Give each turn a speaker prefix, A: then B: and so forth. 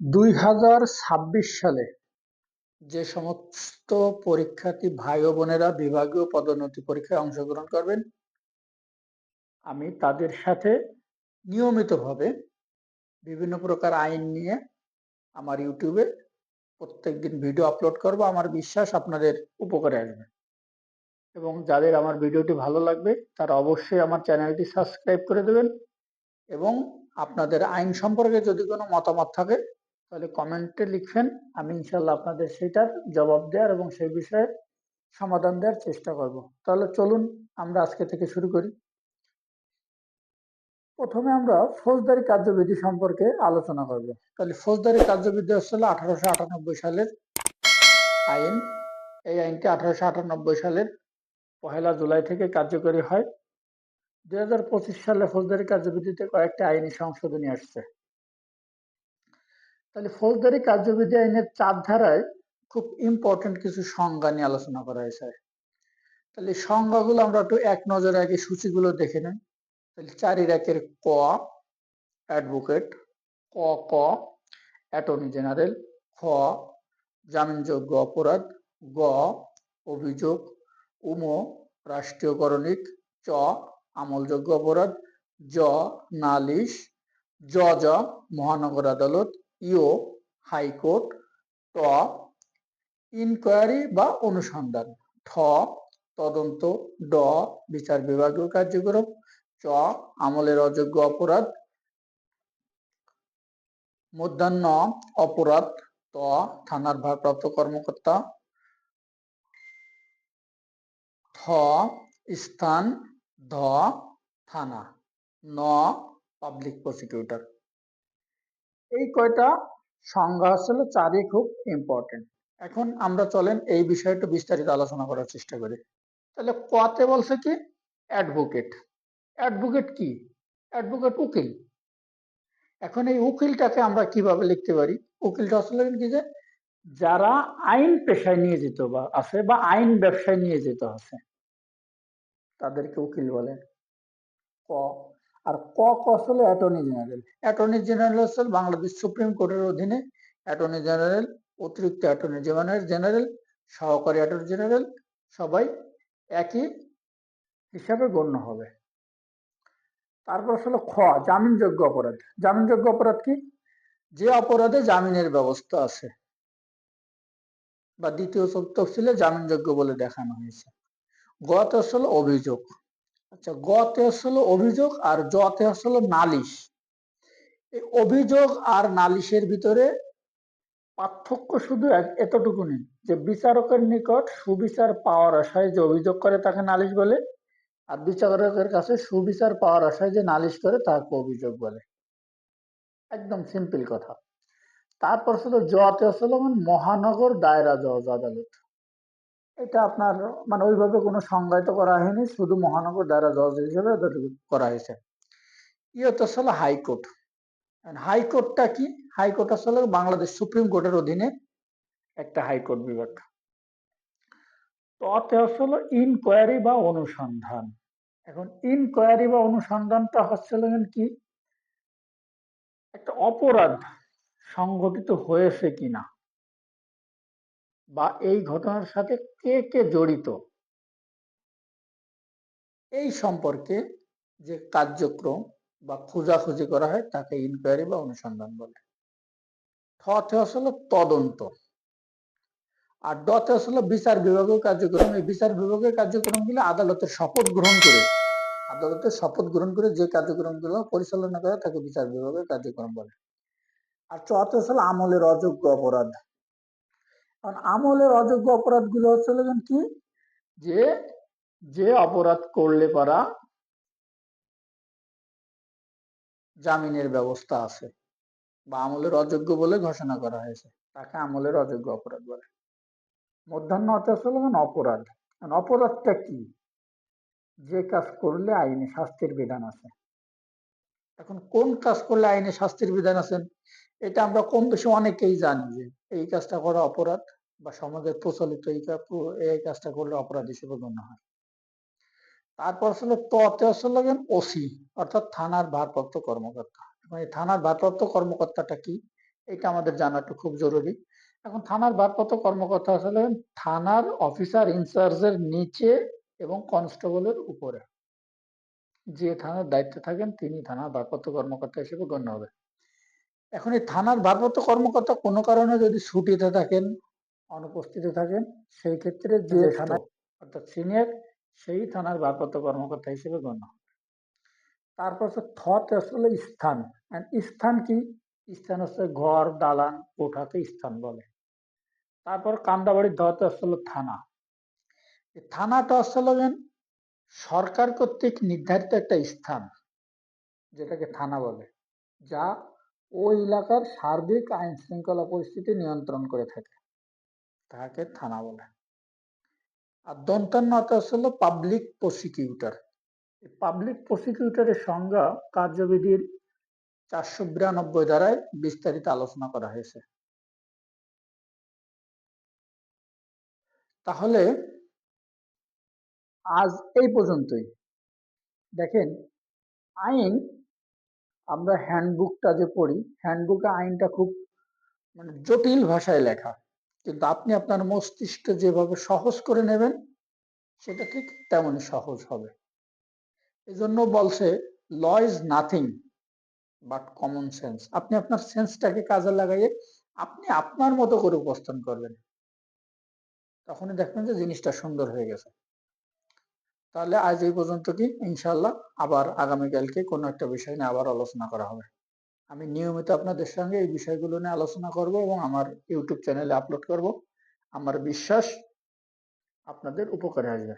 A: দুই হাজার ছাব্বিশ সালে যে সমস্ত পরীক্ষার্থী ভাই ও বোনেরা বিভাগীয় পদোন্নতি পরীক্ষায় অংশগ্রহণ করবেন, আমি তাদের সাথে নিয়মিতভাবে বিভিন্ন প্রকার আইন নিয়ে আমার ইউটিউবে প্রত্যেকদিন ভিডিও আপলোড করব, আমার বিশ্বাস আপনাদের উপকারে আসবে। এবং যাদের আমার ভিডিওটি ভালো লাগবে, তারা অবশ্যই আমার চ্যানেলটি সাবস্ক্রাইব করে দেবেন এবং আপনাদের আইন সম্পর্কে যদি কোনো মতামত থাকে তাহলে কমেন্টে লিখবেন, আমি ইনশাল্লাহ আপনাদের সেটার জবাব দেওয়ার এবং সেই বিষয়ে সমাধান দেওয়ার চেষ্টা করব। তাহলে চলুন আমরা আজকে থেকে শুরু করি। প্রথমে আমরা ফৌজদারি কার্যবিধি সম্পর্কে আলোচনা করব। তাহলে ফৌজদারি কার্যবিধি হচ্ছিল আঠারোশো আটানব্বই সালের আইন। এই আইনটি আঠারোশো আটানব্বই সালের পহেলা জুলাই থেকে কার্যকরী হয়। দুই হাজার পঁচিশ সালে ফৌজদারি কার্যবিধিতে কয়েকটি আইনি সংশোধনী আসছে। তাহলে ফৌজদারি কার্যবিধি আইনের চার ধারায় খুব ইম্পর্টেন্ট কিছু সংজ্ঞা নিয়ে আলোচনা করা হয়েছে। তাহলে সংজ্ঞাগুলো আমরা একটু এক নজরে আগে সূচিগুলো দেখে নেই। তাহলে চারির একের ক অ্যাডভোকেট ক ক অ্যাটর্নি জেনারেল খ, জামিনযোগ্য অপরাধ, গ, অভিযোগ, উম রাষ্ট্রীয়করণিক চ, আমলযোগ্য অপরাধ, জ, নালিশ, জ জ, মহানগর আদালত ইও, হাইকোর্ট, ট, ইনকোয়ারি বা অনুসন্ধান। ঠ, তদন্ত। ড, বিচার বিভাগীয় কার্যক্রম। চ, আমলের অযোগ্য অপরাধ। মধ্যাহ্ন, অপরাধ। ত, থানার ভারপ্রাপ্ত কর্মকর্তা। থ স্থান। ধ থানা। ন, পাবলিক প্রসিকিউটর। এই কয়টা? সংজ্ঞা আসলে চারই খুব ইম্পর্টেন্ট এখন আমরা চলেন এই বিষয়টা বিস্তারিত আলোচনা করার চেষ্টা করি। তাহলে কতে বলছে কি? অ্যাডভোকেট। অ্যাডভোকেট কি? অ্যাডভোকেট উকিল। এখন এই উকিলটাকে আমরা কীভাবে লিখতে পারি? উকিলটা আসলে কি যে, যারা আইন পেশায় নিয়ে যেত বা আছে বা আইন ব্যবসায় নিয়ে যেত আছে, তাদেরকে উকিল বলে। ক? আর ক ক আসলে অ্যাটর্নি জেনারেল? অ্যাটর্নি জেনারেল আসলে বাংলাদেশ সুপ্রিম কোর্টের অধীনে অ্যাটর্নি জেনারেল, অতিরিক্ত অ্যাটর্নি জেনারেল জেনারেল, সহকারী অ্যাটর্নি জেনারেল, সবাই একই হিসাবে গণ্য হবে। তারপর আসলে খ, জামিনযোগ্য অপরাধ। জামিনযোগ্য অপরাধ কি? যে অপরাধে জামিনের ব্যবস্থা আছে। বা দ্বিতীয় তফসিলে জামিনযোগ্য বলে দেখানো হয়েছে। গতে আসলে অভিযোগ। আচ্ছা গতে আসলে অভিযোগ আর জতে আসলে নালিশ। এই অভিযোগ আর নালিশের ভিতরে পার্থক্য শুধু এতটুকু নেই যে বিচারকের নিকট সুবিচার পাওয়ার আশায় যে অভিযোগ করে তাকে নালিশ বলে, আর বিচারকের কাছে সুবিচার পাওয়ার আশায় যে নালিশ করে তাকে অভিযোগ বলে। একদম সিম্পল কথা। তারপর শুধু জতে আসলে মহানগর দায়রা জজ আদালত। এটা আপনার মানে ওইভাবে কোনো সংজ্ঞায়িত করা হয়নি, শুধু মহানগর দায়রা জজ হিসেবে করা হয়েছে। ইয়ে তো আসলে হাইকোর্ট। হাইকোর্টটা কি? হাইকোর্ট আসলে বাংলাদেশ সুপ্রিম কোর্টের অধীনে একটা হাইকোর্ট বিভাগ। ততে আসলে ইনকোয়ারি বা অনুসন্ধান। এখন ইনকোয়ারি বা অনুসন্ধানটা হচ্ছে কি? একটা অপরাধ সংঘটিত হয়েছে কিনা? বা এই ঘটনার সাথে কে কে জড়িত? এই সম্পর্কে যে কার্যক্রম বা খোঁজাখুঁজি করা হয়, তাকে ইনকোয়ারি বা অনুসন্ধান বলে। থতে আসলে তদন্ত। আর ডতে আসলে বিচার বিভাগীয় কার্যক্রম। এই বিচার বিভাগীয় কার্যক্রমগুলো আদালতের শপথ গ্রহণ করে। আদালতের শপথ গ্রহণ করে যে কার্যক্রমগুলো পরিচালনা করে, তাকে বিচার বিভাগের কার্যক্রম বলে। আর চতে আসলে আমলের অযোগ্য অপরাধ। কারণ আমলের অযোগ্য অপরাধগুলো হচ্ছে কি? যে যে অপরাধ করলে পারা জামিনের ব্যবস্থা আছে বা আমলের অযোগ্য বলে ঘোষণা করা হয়েছে। তাকে আমলের অযোগ্য অপরাধ বলে। মধ্যাহ্ন হলো অপরাধ। অপরাধটা কি? যে কাজ করলে আইনে শাস্তির বিধান আছে। এখন কোন কাজ করলে আইনে শাস্তির বিধান আছেন এটা আমরা কম বেশি অনেকেই জানি যে এই কাজটা করা অপরাধ বা সমাজের প্রচলিত এই কাজটা করলে অপরাধ হিসেবে গণ্য হয়। তারপর আসলে ততে আসলে ওসি, অর্থাৎ থানার ভারপ্রাপ্ত কর্মকর্তা। মানে থানার ভারপ্রাপ্ত কর্মকর্তাটা কি? এটা আমাদের জানাটা খুব জরুরি। এখন থানার ভারপ্রাপ্ত কর্মকর্তা আসলে থানার অফিসার ইনচার্জের নিচে এবং কনস্টেবলের উপরে। যে থানার দায়িত্বে থাকেন তিনি থানার ভারপ্রাপ্ত কর্মকর্তা হিসেবে গণ্য হবে এখন এই থানার ভারপ্রাপ্ত কর্মকর্তা কোনো কারণে যদি ছুটিতে থাকেন অনুপস্থিত থাকেন সেই ক্ষেত্রে যে থানা অর্থাৎ সিনিয়র সেই থানার ভারপ্রাপ্ত কর্মকর্তা হিসেবে গণ্য হবে। তারপর হচ্ছে থট আসলে স্থান। স্থান কি? স্থান হচ্ছে ঘর দালান কোঠাকে স্থান বলে। তারপর কান্দাবাড়ির ধতে আসলে থানা। এই থানাটা আসলে সরকার কর্তৃক নির্ধারিত একটা স্থান, যেটাকে থানা বলে, যা ওই এলাকার সার্বিক আইন শৃঙ্খলা পরিস্থিতি নিয়ন্ত্রণ করে থাকে। তাকে থানা বলে। আর দন্তান্নতা আসলে পাবলিক প্রসিকিউটর পাবলিক প্রসিকিউটরের সংজ্ঞা কার্যবিধির চারশো বিরানব্বই ধারায় বিস্তারিত আলোচনা করা হয়েছে। তাহলে আজ এই পর্যন্তই। দেখেন, আইন, আমরা হ্যান্ডবুকটা যে পড়ি হ্যান্ডবুকে আইনটা খুব মানে জটিল ভাষায় লেখা। কিন্তু আপনি আপনার মস্তিষ্কে যেভাবে সহজ করে নেবেন, সেটা ঠিক তেমনই সহজ হবে। এজন্য বলছে law is nothing but common sense আপনি আপনার সেন্সটাকে কাজে লাগাইয়ে আপনি আপনার মতো করে উপস্থান করবেন। তখনই দেখবেন যে জিনিসটা সুন্দর হয়ে গেছে। তাহলে আজ এই পর্যন্ত কি ইনশাল্লাহ আবার আগামীকালকে কোনো একটা বিষয় নিয়ে আবার আলোচনা করা হবে। আমি নিয়মিত আপনাদের সঙ্গে এই বিষয়গুলো নিয়ে আলোচনা করব এবং আমার ইউটিউব চ্যানেলে আপলোড করব। আমার বিশ্বাস আপনাদের উপকারে আসবে।